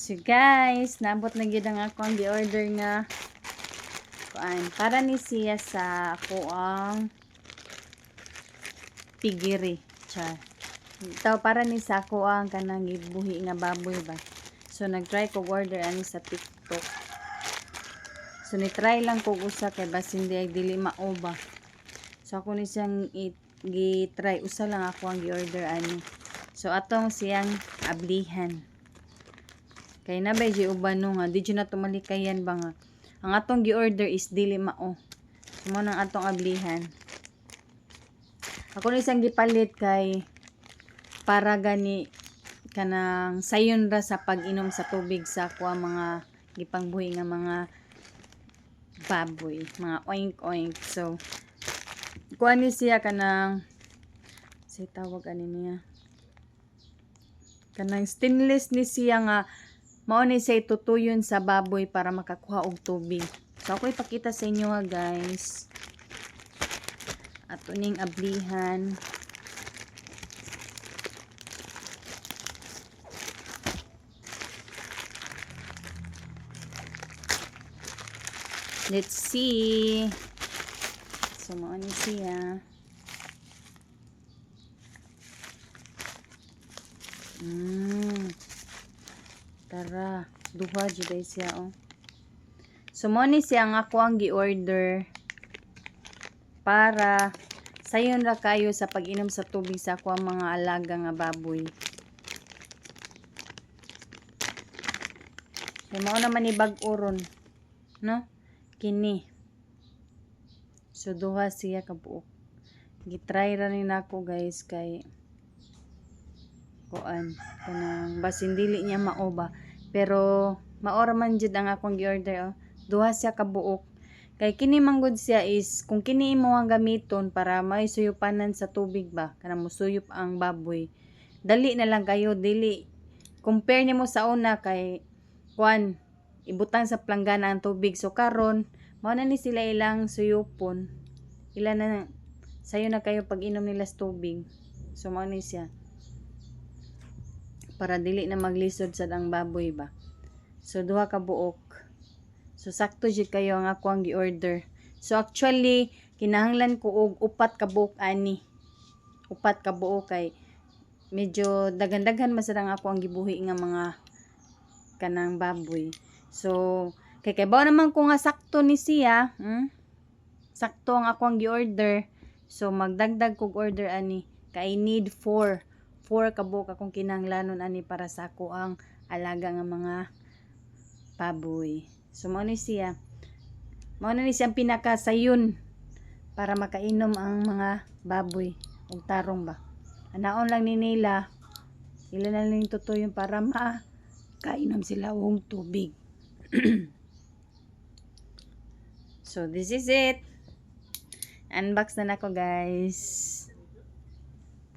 So guys, naabot na gyud ang ako ang gi-order nga kuan para ni siya sa ako ang. Char. Ito para ni sa ako ang kanang gibuhi nga baboy ba. So nag-try ko order ani sa TikTok. So ni-try lang ko usa kay bas hindi ay dili mao ba. So ako ni siyang gi-try usa lang ako ang gi-order ani. So atong siyang ablihan. Kay na ba di uban no nga, di na tumalikayan ba nga. Ang atong gi-order is dili mao. So mo nang atong ablihan. Ako ni isang gipalit kay para gani kanang sayon ra sa pag-inom sa tubig sa kuha mga gipangbuhi nga mga baboy, mga oink oink. So kuha ni siya kanang say tawag ani niya kanang stainless ni siya nga mao ni siya tutuyon sa baboy para makakuha og tubig. So ako ipakita sa inyo ha guys. Ato ning ablihan. Let's see. So mao ni siya. Mm. Tara, duha jud siya oh. So ni siya ang ako ang gi-order para sayon ra kayo sa pag-inom sa tubig sa ako mga alaga nga baboy. So mao naman ni bag-oron, no? Kini. So duha siya ka buok. Gitry ra ni nako guys kay kuan kanang basin dili niya mao ba pero maora man jud ang akong gi-order oh. duha siya ka buok kay kini manggod siya is kung kini imo ang gamiton para may suyupanan sa tubig ba kanang musuyop ang baboy dali na lang kayo dili. Compare nimo sa una kay kuan ibutang sa planggana ang tubig. So karon mao na ni sila ilang suyupon. Ila na sayo na kayo pag inom nila sa tubig. So mao ni siya para dili na maglisod sa ang baboy ba. So duha ka buok. So sakto jud kayo ang ako ang gi-order. So actually kinahanglan ko og upat ka buok ani. Upat ka buok kay medyo dagan-daghan masarang ako ang gibuhi nga mga kanang baboy. So kay kay bao naman ko nga sakto ni siya, hmm? Sakto ang ako ang gi-order. So magdagdag kog order ani kay I need 4 4 kabuk akong kinahanglanon ani para sa ako ang alaga nga mga baboy. So mao ni siya. Mao ni siyang pinakasayon para makainom ang mga baboy ug tarong ba. Anaon lang ni nila ila na lang tutuyon para makainom sila og tubig. so this is it. Unbox na nako guys.